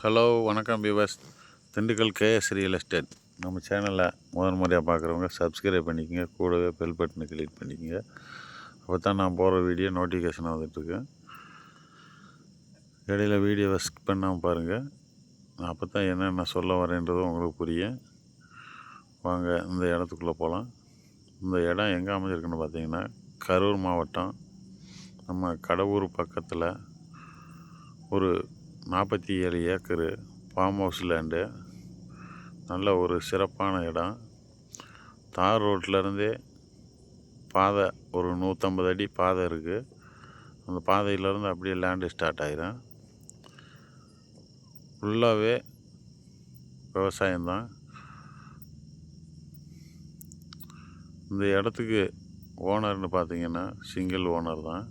Hello வணக்கம் பிவாஸ் Dindigul KS real estate நம்ம சேனலை முதன் முறையாக பார்க்குறவங்க சப்ஸ்கிரைப் பண்ணிக்கோங்க. கூடவே பெல் பட்டனை கிளிக் பண்ணிக்கோங்க. அப்போ தான் நான் போகிற வீடியோ நோட்டிஃபிகேஷன் வந்துட்டுருக்கு இடையில வீடியோவை ஸ்கிப் பண்ணாமல் பாருங்கள் நான் அப்போ தான் என்னென்ன சொல்ல வரேன்றதும் உங்களுக்கு புரியும் வாங்க இந்த இடத்துக்குள்ளே போகலாம் இந்த இடம் எங்கே அமைஞ்சிருக்குன்னு பார்த்தீங்கன்னா கரூர் மாவட்டம். நம்ம கடவுர் பக்கத்தில் ஒரு நாற்பத்தி ஏழு ஏக்கரு ஃபார்ம் ஹவுஸ் லேண்டு நல்ல ஒரு சிறப்பான இடம். தார் ரோட்லேருந்தே பாதை ஒரு நூற்றம்பது அடி பாதை இருக்குது அந்த பாதையிலேருந்து அப்படியே லேண்டு ஸ்டார்ட் ஆகிடும் ஃபுல்லாகவே விவசாயம்தான் இந்த இடத்துக்கு ஓனர்னு பார்த்தீங்கன்னா சிங்கிள் ஓனர் தான்.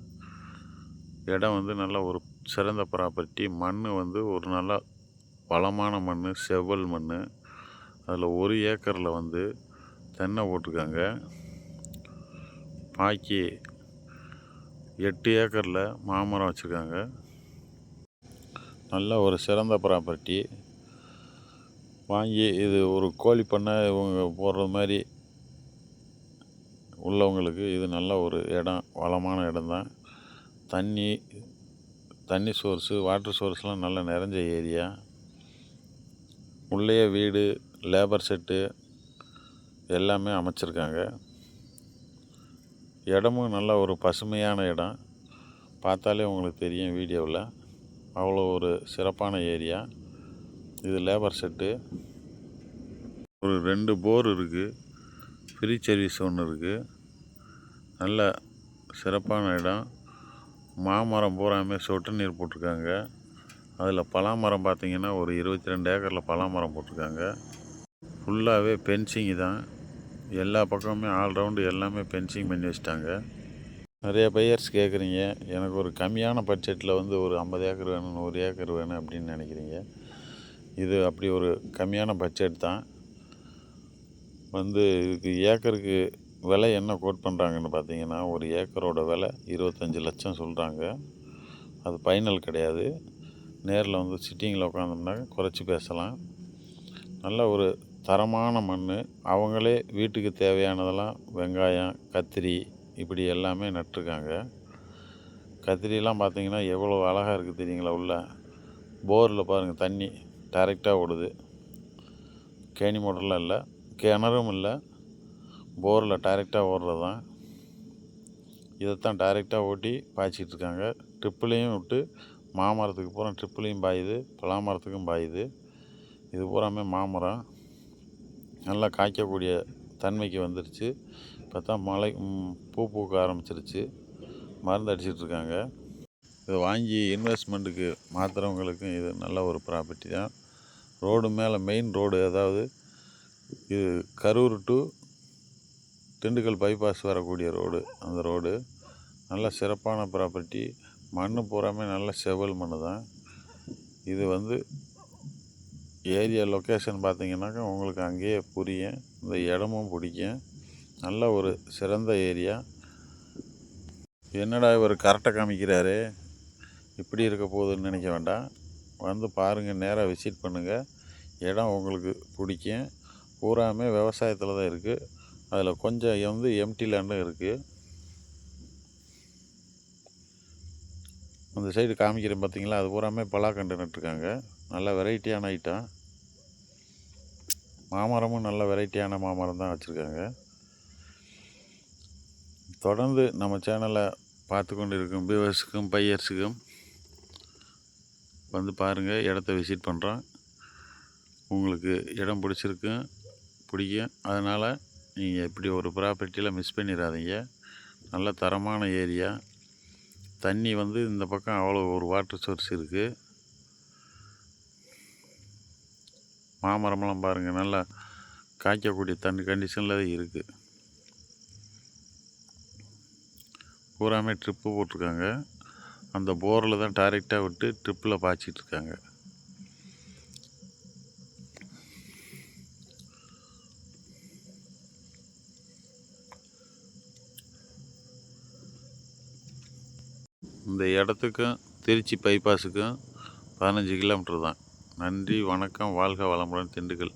இடம் வந்து நல்ல ஒரு சிறந்த ப்ராப்பர்ட்டி மண் வந்து ஒரு நல்ல வளமான மண் செவ்வல் மண் அதில் ஒரு ஏக்கரில் வந்து தென்னை போட்டிருக்காங்க. பாக்கி எட்டு ஏக்கரில் மாமரம் வச்சுருக்காங்க. நல்ல ஒரு சிறந்த ப்ராப்பர்ட்டி வாங்கி இது ஒரு கோழி பண்ணை இவங்க போடுறது மாதிரி உள்ளவங்களுக்கு இது நல்ல ஒரு இடம் வளமான இடம்தான். தண்ணி தண்ணி சோர்ஸு வாட்டர் சோர்ஸ்லாம் நல்லா நிறைஞ்ச ஏரியா உள்ளே வீடு லேபர் செட்டு எல்லாமே அமைச்சிருக்காங்க. இடமும் நல்ல ஒரு பசுமையான இடம். பார்த்தாலே உங்களுக்கு தெரியும் வீடியோவில். அவ்வளோ ஒரு சிறப்பான ஏரியா இது லேபர் செட்டு ஒரு ரெண்டு போர் இருக்குது ஃப்ரீ சர்வீஸ் ஒன்று இருக்குது நல்ல சிறப்பான இடம். மாமரம் பூராமே சொட்டு நீர் போட்டிருக்காங்க. அதில் பலாமரம் பார்த்திங்கன்னா ஒரு இருபத்தி ரெண்டு ஏக்கரில் பலாமரம் போட்டிருக்காங்க. ஃபுல்லாகவே பென்சிங்கு தான். எல்லா பக்கமுமே ஆல்ரவுண்டு எல்லாமே பென்சிங் பண்ணி வச்சிட்டாங்க. நிறைய பையர்ஸ் கேட்குறீங்க எனக்கு ஒரு கம்மியான பட்ஜெட்டில் வந்து ஒரு ஐம்பது ஏக்கர் வேணும் நூறு ஏக்கர் வேணும் அப்படின்னு நினைக்கிறீங்க. இது அப்படி ஒரு கம்மியான பட்ஜெட் தான். வந்து இதுக்கு ஏக்கருக்கு விலை என்ன கோட் பண்ணுறாங்கன்னு பார்த்தீங்கன்னா ஒரு ஏக்கரோட விலை இருபத்தஞ்சி லட்சம் சொல்கிறாங்க. அது ஃபைனல் கிடையாது. நேரில் வந்து சிட்டிங்கில் உட்காந்தோம்னா குறைச்சி பேசலாம். நல்ல ஒரு தரமான மண். அவங்களே வீட்டுக்கு தேவையானதெல்லாம் வெங்காயம் கத்திரி இப்படி எல்லாமே நட்டிருக்காங்க. கத்திரிலாம் பார்த்தீங்கன்னா எவ்வளோ அழகாக இருக்குது தெரியுங்களா உள்ள? போரில் பாருங்கள் தண்ணி டைரெக்டாக ஓடுது. கேணி மோட்டர்லாம் இல்லை கிணறும் இல்லை. போரில் டைரெக்டாக ஓடுறது தான். இதைத்தான் டைரெக்டாக ஓட்டி பாய்ச்சிக்கிட்டு இருக்காங்க. ட்ரிப்புலேயும் விட்டு மாமரத்துக்கு பூரா ட்ரிப்புலேயும் பாயுது. பலாமரத்துக்கும் பாயுது. இது பூராமே மாமரம். நல்லா காய்க்கக்கூடிய தன்மைக்கு வந்துருச்சு. இப்போ தான் மழை பூ பூக்க ஆரம்பிச்சிருச்சு. மருந்து அடிச்சிட்ருக்காங்க இதை வாங்கி இன்வெஸ்ட்மெண்ட்டுக்கு மாற்றுறவங்களுக்கும் இது நல்ல ஒரு ப்ராப்பர்ட்டி தான். ரோடு மேலே மெயின் ரோடு அதாவது இது கரூர் டு திண்டுக்கல் பைபாஸ் வரக்கூடிய ரோடு அந்த ரோடு நல்ல சிறப்பான ப்ராப்பர்ட்டி மண் பூராமே நல்ல செவல் மண் தான். இது வந்து ஏரியா லொக்கேஷன் பார்த்தீங்கன்னாக்கா உங்களுக்கு அங்கேயே புரியும் இந்த இடமும் பிடிக்கும். நல்ல ஒரு சிறந்த ஏரியா என்னடா இவர் கரெக்டாக காமிக்கிறாரு? இப்படி இருக்க போகுதுன்னு நினைக்க வேண்டாம். வந்து பாருங்கள் நேராக விசிட் பண்ணுங்கள் இடம் உங்களுக்கு பிடிக்கும். பூராமே விவசாயத்தில் தான் இருக்குது அதில் கொஞ்சம் வந்து எம்டி லேண்டும் இருக்குது அந்த சைடு காமிக்கிறேன் பார்த்தீங்களா அது பூராமே பலாக்கண்டு நட்டுருக்காங்க நல்ல வெரைட்டியான ஐட்டம் மாமரமும் நல்ல வெரைட்டியான மாமரம் தான் வச்சுருக்காங்க. தொடர்ந்து நம்ம சேனலை பார்த்து கொண்டு இருக்கும் வியூவர்ஸுக்கும் பையர்ஸுக்கும் வந்து பாருங்கள் இடத்த விசிட் பண்ணுறோம் உங்களுக்கு இடம் பிடிச்சிருக்கும் பிடிக்கும். அதனால் நீங்கள் இப்படி ஒரு ப்ராப்பர்ட்டியில் மிஸ் பண்ணிடாதீங்க நல்ல தரமான ஏரியா தண்ணி வந்து இந்த பக்கம் அவ்வளோ ஒரு வாட்டர் சோர்ஸ் இருக்குது மாமரமெல்லாம் பாருங்கள் நல்லா காய்க்கக்கூடிய தண்ணி கண்டிஷனில் தான் இருக்குது பூராமே ட்ரிப்பு போட்டிருக்காங்க. அந்த போரில் தான் டைரெக்டாக விட்டு ட்ரிப்பில் பாய்ச்சிட்ருக்காங்க இந்த இடத்துக்கும் திருச்சி பைபாஸுக்கும் பதினஞ்சு கிலோமீட்ரு தான். நன்றி வணக்கம் வாழ்க வளமுடன் திண்டுக்கல்.